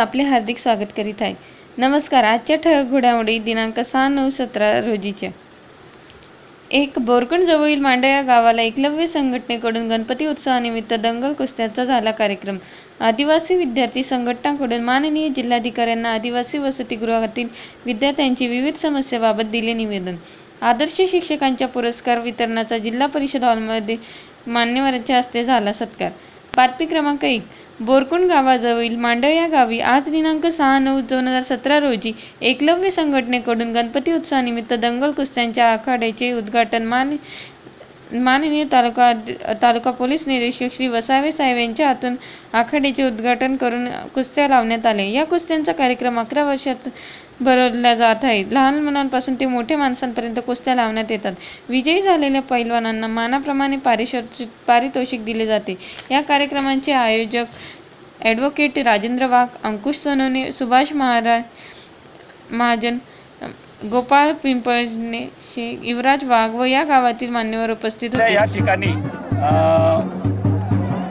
आपले हार्दिक स्वागत करीत आहे. नमस्कार आजच्या ठळक घोडामोडी दिनांक सहा नऊ सतरा रोजीच्या एक बोरकणजवळील मांडा या गावाला एकलव्य संघटनेकडून गणपती उत्सवानिमित्त दंगल कुस्त्याचा झाला कार्यक्रम. आदिवासी विद्यार्थी संघटनाकडून माननीय जिल्हाधिकाऱ्यांना आदिवासी वसतिगृहातील विद्यार्थ्यांची विविध समस्याबाबत दिले निवेदन. आदर्श शिक्षकांच्या पुरस्कार वितरणाचा जिल्हा परिषद हॉलमध्ये मान्यवरांच्या हस्ते झाला सत्कार. बातमी क्रमांक एक. बोरकुंड गावाजवळील मांडव या गावी आज दिनांक सहा नऊ दोन हजार सतरा रोजी एकलव्य संघटनेकडून गणपती उत्सवानिमित्त दंगल कुस्त्यांच्या आखाड्याचे उद्घाटन मान माननीय तालुका तालुका पोलीस निरीक्षक श्री वसावे साहेब यांच्या हातून आखाड्याचे उद्घाटन करून कुस्त्या लावण्यात आले या कुस्त्यांचा कार्यक्रम अकरा वर्षात भरवल्या जात आहे लहान मुलांपासून ते मोठ्या माणसांपर्यंत कुस्त्या लावण्यात येतात. विजयी झालेल्या पैलवानांना मानाप्रमाणे पारितोषिक पारितोषिक दिले जाते. या कार्यक्रमांचे आयोजक ॲडव्होकेट राजेंद्र वाघ अंकुश सोनवणे सुभाष महाराज महाजन गोपाळ पिंपळने युवराज वाघ व या गावातील मान्यवर उपस्थित होते. या ठिकाणी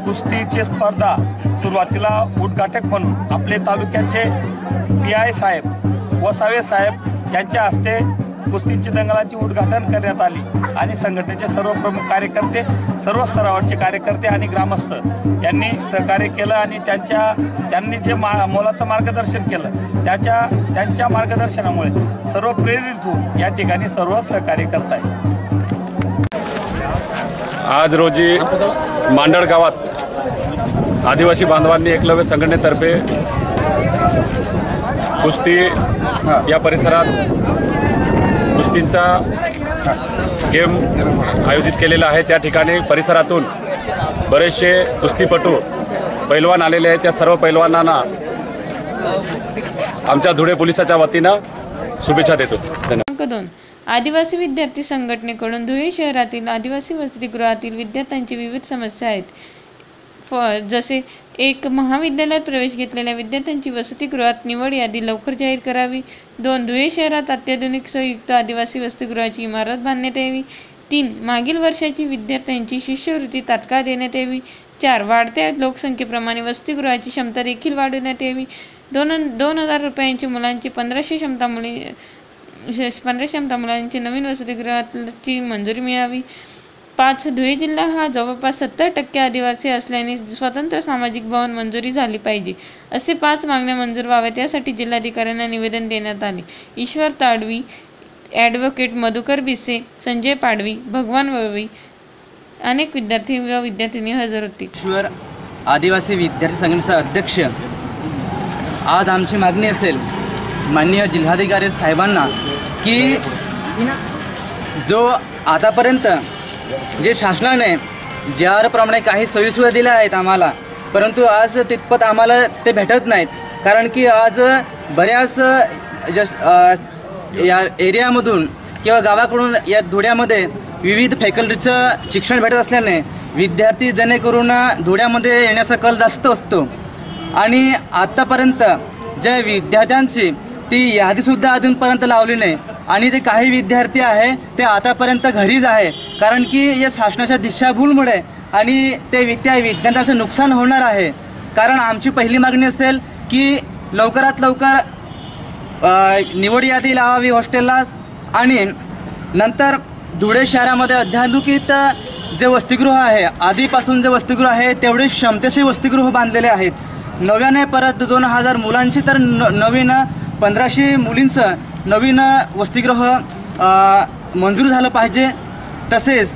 कुस्तीची स्पर्धा सुरुवातीला उद्घाटक म्हणून आपले तालुक्याचे पी आय साहेब वसावे साहेब यांच्या हस्ते कुस्तीची दंगलाची उद्घाटन करण्यात आली आणि संघटनेचे सर्व प्रमुख कार्यकर्ते सर्व स्तरावरचे कार्यकर्ते आणि ग्रामस्थ यांनी सहकार्य केलं आणि त्यांच्या त्यांनी जे मा मोलाचं मार्गदर्शन केलं त्याच्या त्यांच्या मार्गदर्शनामुळे सर्व प्रेरित होऊन या ठिकाणी सर्व सहकार्य करत आहे आज रोजी मांडळ गावात आदिवासी बांधवांनी एकलव्य संघटनेतर्फे कुस्ती या परिसरात कुस्तींचा गेम आयोजित केलेला आहे. त्या ठिकाणी परिसरातून बरेचसे कुस्तीपटू पैलवान आलेले आहेत. त्या सर्व पैलवानांना आमच्या धुळे पोलिसाच्या वतीनं शुभेच्छा देतो. धन्यवाद. आदिवासी विद्यार्थी संघटनेकडून धुळे शहरातील आदिवासी वसतिगृहातील विद्यार्थ्यांची विविध समस्या आहेत. फ जसे एक महाविद्यालयात प्रवेश घेतलेल्या विद्यार्थ्यांची वसतिगृहात निवड यादी लवकर जाहीर करावी. दोन धुळे शहरात अत्याधुनिक संयुक्त आदिवासी वसतिगृहाची इमारत बांधण्यात यावी. तीन मागील वर्षाची विद्यार्थ्यांची शिष्यवृत्ती तात्काळ देण्यात यावी. चार वाढत्या लोकसंख्येप्रमाणे वसतिगृहाची क्षमता देखील वाढवण्यात यावी. दोन दोन हजार रुपयांची मुलांची पंधराशे क्षमता मुली श- पंधराशे क्षमता मुलांची नवीन वसतिगृहाची मंजुरी मिळावी. पाच धुळे जिल्हा हा जवळपास सत्तर टक्के आदिवासी असल्याने स्वतंत्र सामाजिक भवन मंजुरी झाली पाहिजे असे पाच मागण्या मंजूर व्हाव्यात यासाठी जिल्हाधिकाऱ्यांना निवेदन देण्यात आले. ईश्वर ताडवी ॲडव्होकेट मधुकर बिसे संजय पाडवी भगवान वळवी अनेक विद्यार्थी व विद्यार्थिनी हजर होती. ईश्वर आदिवासी विद्यार्थी संघटनेचा अध्यक्ष आज आमची मागणी असेल माननीय जिल्हाधिकारी साहेबांना की जो आतापर्यंत जे शासनाने ज्याप्रमाणे काही सोयीसुविधा दिल्या आहेत आम्हाला परंतु आज तितपत आम्हाला ते भेटत नाहीत. कारण की आज बऱ्याच जस या एरियामधून किंवा गावाकडून या धुळ्यामध्ये विविध फॅकल्टीचं शिक्षण भेटत असल्याने विद्यार्थी जेणेकरून धुळ्यामध्ये येण्याचा कल जास्त असतो. आणि आत्तापर्यंत ज्या विद्यार्थ्यांची ती यादीसुद्धा अजूनपर्यंत लावली नाही. आणि ते काही विद्यार्थी आहे ते आतापर्यंत घरीच आहे. कारण की या शासनाच्या दिशाभूलमुळे आणि ते त्या विद्यार्थ्यांचं नुकसान होणार आहे. कारण आमची पहिली मागणी असेल की लवकरात लवकर निवड यादी लावावी हॉस्टेलला आणि नंतर धुळे शहरामध्ये अध्यानुकित जे वसतिगृह आहे आधीपासून जे वसतिगृह आहे तेवढे क्षमतेचे वसतिगृह बांधलेले आहेत. नव्याने परत दोन हजार मुलांची तर न नवीन पंधराशे मुलींचं नवीन वसतिगृह मंजूर झालं पाहिजे. तसेच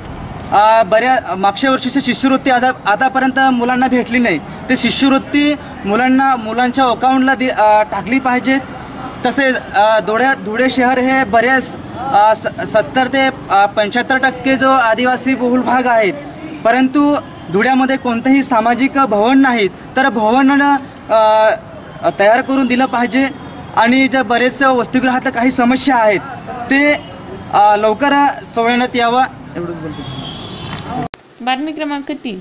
बऱ्या मागच्या वर्षीची शिष्यवृत्ती आता आतापर्यंत मुलांना भेटली नाही. ते शिष्यवृत्ती मुलांना मुलांच्या अकाउंटला दि टाकली पाहिजेत. तसेच धुळ्या धुळे शहर हे बऱ्याच स सत्तर ते पंच्याहत्तर टक्के जो आदिवासी बहुल भाग आहेत. परंतु धुळ्यामध्ये कोणतंही सामाजिक भवन नाहीत. तर भवन तयार करून दिलं पाहिजे. आणि ज्या बरेच वसतिगृहातल्या काही समस्या आहेत ते लवकर सोडवण्यात यावं. एवढंच बोलतो. बातमी क्रमांक तीन.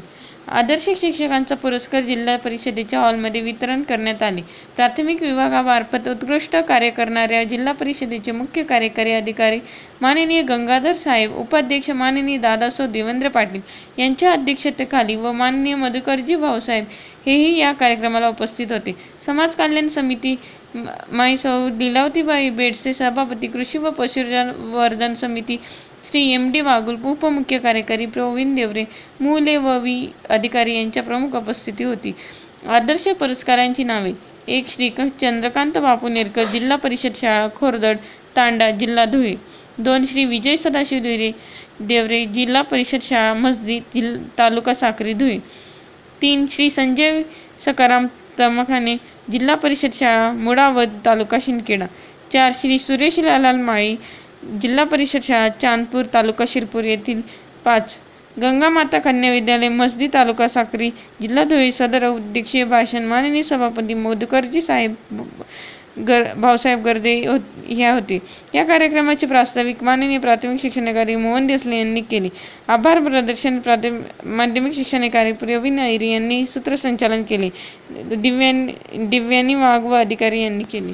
आदर्श शिक्षकांचा पुरस्कार जिल्हा परिषदेच्या हॉलमध्ये वितरण करण्यात आले. प्राथमिक विभागामार्फत उत्कृष्ट कार्य करणाऱ्या जिल्हा परिषदेचे मुख्य कार्यकारी अधिकारी माननीय गंगाधर साहेब उपाध्यक्ष माननीय दादासो देवेंद्र पाटील यांच्या अध्यक्षतेखाली व माननीय मधुकरजी भाऊसाहेब हेही या कार्यक्रमाला उपस्थित होते. समाज कल्याण समिती माई सौ लिलावतीबाई बेडसे सभापती कृषी व पशुवर्धन समिती श्री एम डी वागुल उपमुख्य कार्यकारी प्रवीण देवरे मुले व वी अधिकारी यांच्या प्रमुख उपस्थिती होती. आदर्श पुरस्कारांची नावे. एक श्री चंद्रकांत बापू नेरकर जिल्हा परिषद शाळा खोरदड तांडा जिल्हा धुळे. दोन श्री विजय सदाशिव देवरे देवरे जिल्हा परिषद शाळा मस्जिद जिल तालुका साक्री धुळे. तीन श्री संजय सकाराम तमखाने जिल्हा परिषद शाळा मुळावद तालुका शिंदखेडा. चार श्री सुरेश लालाल माळी जिल्हा परिषद शाळा चांदपूर तालुका शिरपूर येथील पाच. गंगामाता कन्या विद्यालय मस्दी तालुका साक्री जिल्हा धुळे सदर अध्यक्षीय भाषण माननीय सभापती मोदकरजी साहेब गर भाऊसाहेब गर्दे हो ह्या होते. या कार्यक्रमाचे प्रास्ताविक माननीय प्राथमिक शिक्षणाधिकारी मोहन देसले यांनी केले. आभार प्रदर्शन प्राथमिक माध्यमिक शिक्षणाधिकारी प्रवीण ऐरी यांनी सूत्रसंचालन केले. दिव्यां दिव्यानी वाघ व अधिकारी यांनी केले.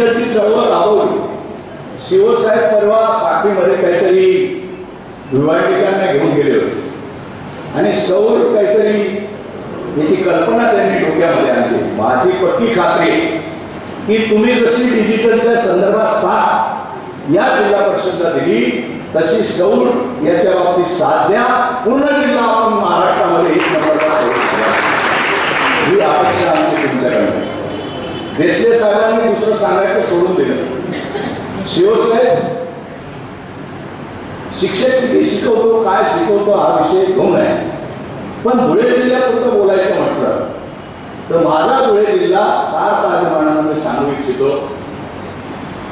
ही चळवळ राबवली शिवसाहेब परवा साखरीमध्ये काहीतरी विवाहिकांना घेऊन गेले होते. आणि सौर काहीतरी याची कल्पना त्यांनी डोक्यामध्ये आणली. माझी पक्की खात्री की तुम्ही जशी डिजिटलच्या संदर्भात साथ या जिल्हा परिषदला दिली तशी सौर याच्या बाबतीत साथ द्या. पूर्ण जिल्हा आपण महाराष्ट्रामध्ये एक नंबरला ही अपेक्षा आमची तुमच्याकडे देसले साहेबांनी दुसरं सांगायचं सोडून दिलं. शिवसाहेब शिक्षक किती शिकवतो काय शिकवतो हा विषय घेऊन आहे. पण धुळे जिल्ह्यापुरतं बोलायचं म्हटलं तर माझा धुळे जिल्हा सात अभिमानानं मी सांगू इच्छितो.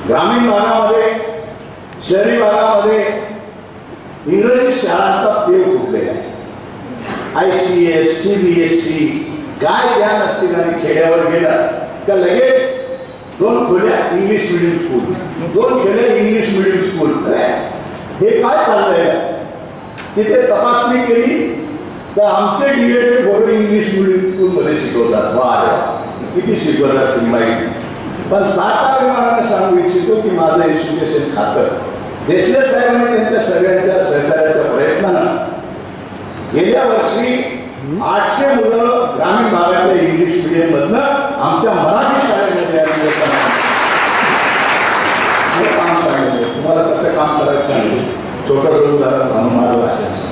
ग्रामीण भागामध्ये शहरी भागामध्ये इंग्रजी शाळांचा पेव फुटलेला आहे. I C S C B S C काय ज्ञान असतील आणि खेड्यावर गेला. का लगेच दोन खोल्या इंग्लिश मिडियम स्कूल दोन खोल्या इंग्लिश मिडियम स्कूल अरे, हे काय चाललंय? तिथे तपासणी केली तर आमचे डीएडचे पोरं इंग्लिश मिडियम स्कूलमध्ये शिकवतात. वा किती शिकवत असतील माहिती पण सात विमानाने सांगू इच्छितो की माझं एज्युकेशन खातं. देसले साहेबांनी त्यांच्या सगळ्यांच्या सहकार्याच्या प्रयत्नानं गेल्या वर्षी आठशे मुलं ग्रामीण भागातल्या इंग्लिश मिडियम मधनं आमच्या मराठी शाळेमध्ये हे काम करायचं तुम्हाला कसं काम करायचं सांगितलं छोटं करून झालं म्हणून माझं भाषण